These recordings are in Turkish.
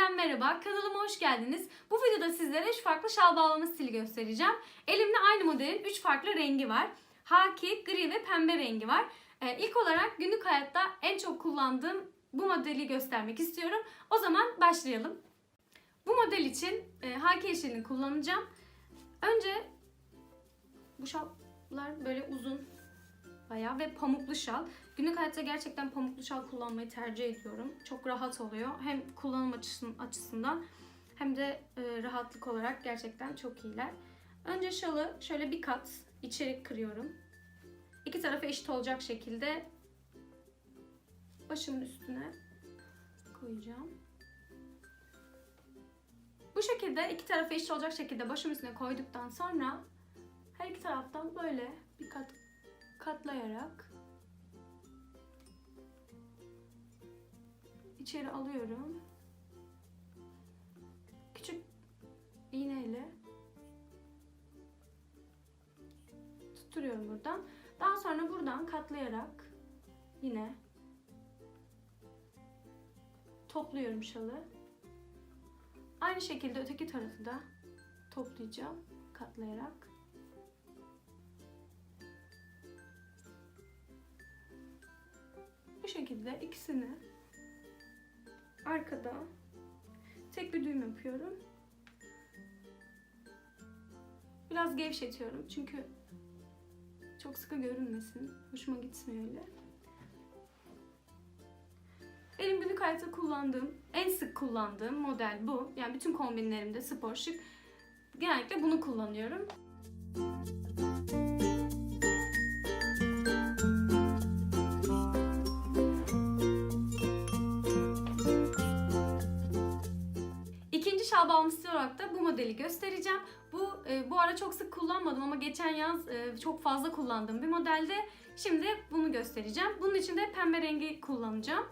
Yeniden merhaba, kanalıma hoş geldiniz. Bu videoda sizlere 3 farklı şal bağlama stili göstereceğim. Elimde aynı modelin 3 farklı rengi var. Haki, gri ve pembe rengi var. Ee, ilk olarak günlük hayatta en çok kullandığım bu modeli göstermek istiyorum. O zaman başlayalım. Bu model için e, haki yeşilini kullanacağım. Önce bu şallar böyle uzun bayağı ve pamuklu şal. Günlük hayatta gerçekten pamuklu şal kullanmayı tercih ediyorum. Çok rahat oluyor. Hem kullanım açısın- açısından hem de e, rahatlık olarak gerçekten çok iyiler. Önce şalı şöyle bir kat içeri kırıyorum. İki tarafı eşit olacak şekilde başımın üstüne koyacağım. Bu şekilde iki tarafı eşit olacak şekilde başımın üstüne koyduktan sonra her iki taraftan böyle bir kat katlayarak içeri alıyorum. Küçük iğneyle tutturuyorum buradan. Daha sonra buradan katlayarak yine topluyorum şalı. Aynı şekilde öteki tarafı da toplayacağım katlayarak. Şekilde ikisini arkada tek bir düğüm yapıyorum. Biraz gevşetiyorum çünkü çok sıkı görünmesin. Hoşuma gitmiyor öyle. Benim günlük hayatta kullandığım, en sık kullandığım model bu. Yani bütün kombinlerimde spor şık. Genellikle bunu kullanıyorum. İkinci şal olarak da bu modeli göstereceğim. Bu e, bu ara çok sık kullanmadım ama geçen yaz e, çok fazla kullandığım bir modelde. Şimdi bunu göstereceğim. Bunun için de pembe rengi kullanacağım.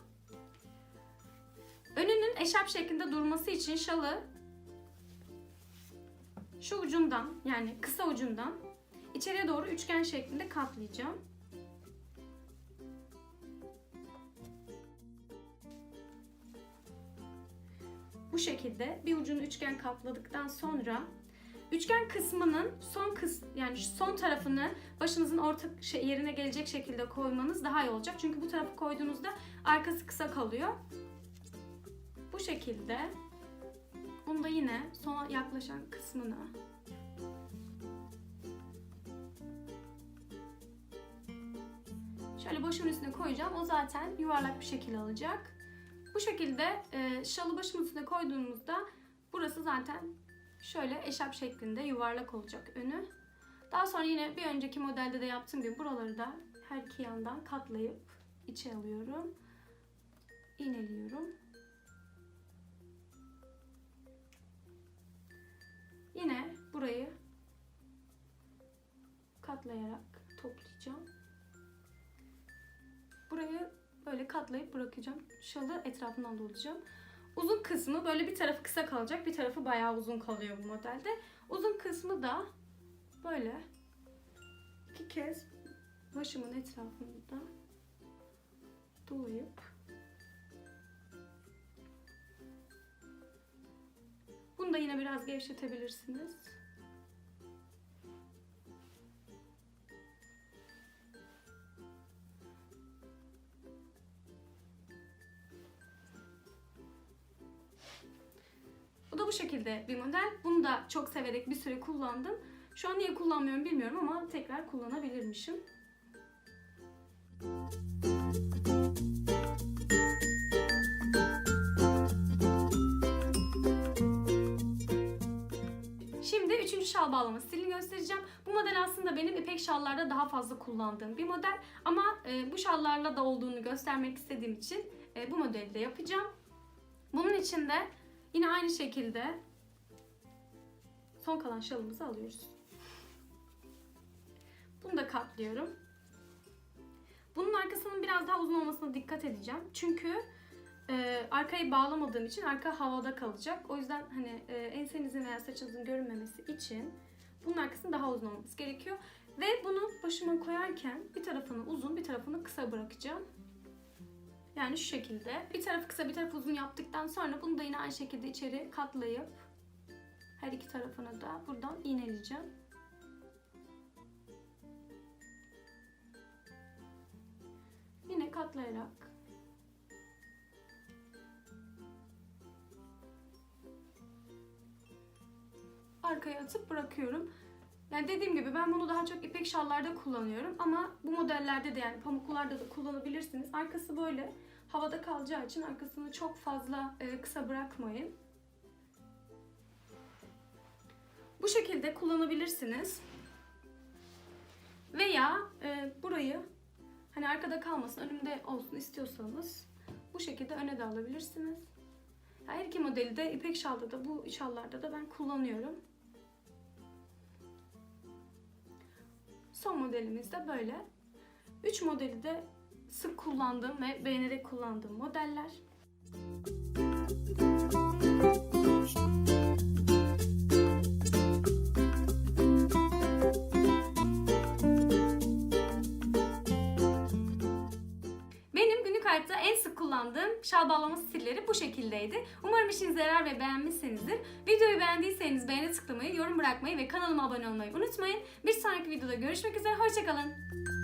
Önünün eşarp şeklinde durması için şalı şu ucundan yani kısa ucundan içeriye doğru üçgen şeklinde katlayacağım. Bu şekilde bir ucunu üçgen kapladıktan sonra üçgen kısmının son kıs yani son tarafını başınızın orta şey, yerine gelecek şekilde koymanız daha iyi olacak. Çünkü bu tarafı koyduğunuzda arkası kısa kalıyor. Bu şekilde bunu da yine sona yaklaşan kısmına şöyle başımın üstüne koyacağım. O zaten yuvarlak bir şekil alacak. Bu şekilde e, şalı başımın üstüne koyduğumuzda burası zaten şöyle eşarp şeklinde yuvarlak olacak önü. Daha sonra yine bir önceki modelde de yaptığım gibi buraları da her iki yandan katlayıp içe alıyorum. İğneliyorum. Yine burayı katlayarak toplayacağım. Böyle katlayıp bırakacağım. Şalı etrafından dolayacağım. Uzun kısmı böyle bir tarafı kısa kalacak, bir tarafı bayağı uzun kalıyor bu modelde. Uzun kısmı da böyle iki kez başımın etrafında dolayıp bunu da yine biraz gevşetebilirsiniz. Bu şekilde bir model. Bunu da çok severek bir süre kullandım. Şu an niye kullanmıyorum bilmiyorum ama tekrar kullanabilirmişim. Şimdi üçüncü şal bağlama stilini göstereceğim. Bu model aslında benim ipek şallarda daha fazla kullandığım bir model. Ama e, bu şallarla da olduğunu göstermek istediğim için e, bu modeli de yapacağım. Bunun için de yine aynı şekilde son kalan şalımızı alıyoruz. Bunu da katlıyorum. Bunun arkasının biraz daha uzun olmasına dikkat edeceğim. Çünkü e, arkayı bağlamadığım için arka havada kalacak. O yüzden hani e, ensenizin veya saçınızın görünmemesi için bunun arkasının daha uzun olması gerekiyor. Ve bunu başıma koyarken bir tarafını uzun bir tarafını kısa bırakacağım. Yani şu şekilde. Bir tarafı kısa bir tarafı uzun yaptıktan sonra bunu da yine aynı şekilde içeri katlayıp her iki tarafını da buradan iğneleyeceğim. Yine katlayarak arkaya atıp bırakıyorum. Yani dediğim gibi ben bunu daha çok ipek şallarda kullanıyorum ama bu modellerde de yani pamuklarda da kullanabilirsiniz. Arkası böyle havada kalacağı için arkasını çok fazla e, kısa bırakmayın. Bu şekilde kullanabilirsiniz. Veya e, burayı hani arkada kalmasın önümde olsun istiyorsanız bu şekilde öne de alabilirsiniz. Her iki modeli de ipek şalda da bu şallarda da ben kullanıyorum. Son modelimiz de böyle. 3 modeli de sık kullandığım ve beğenerek kullandığım modeller. Benim kullandığım şal bağlama stilleri bu şekildeydi. Umarım işinize yarar ve beğenmişsinizdir. Videoyu beğendiyseniz beğene tıklamayı, yorum bırakmayı ve kanalıma abone olmayı unutmayın. Bir sonraki videoda görüşmek üzere, hoşçakalın.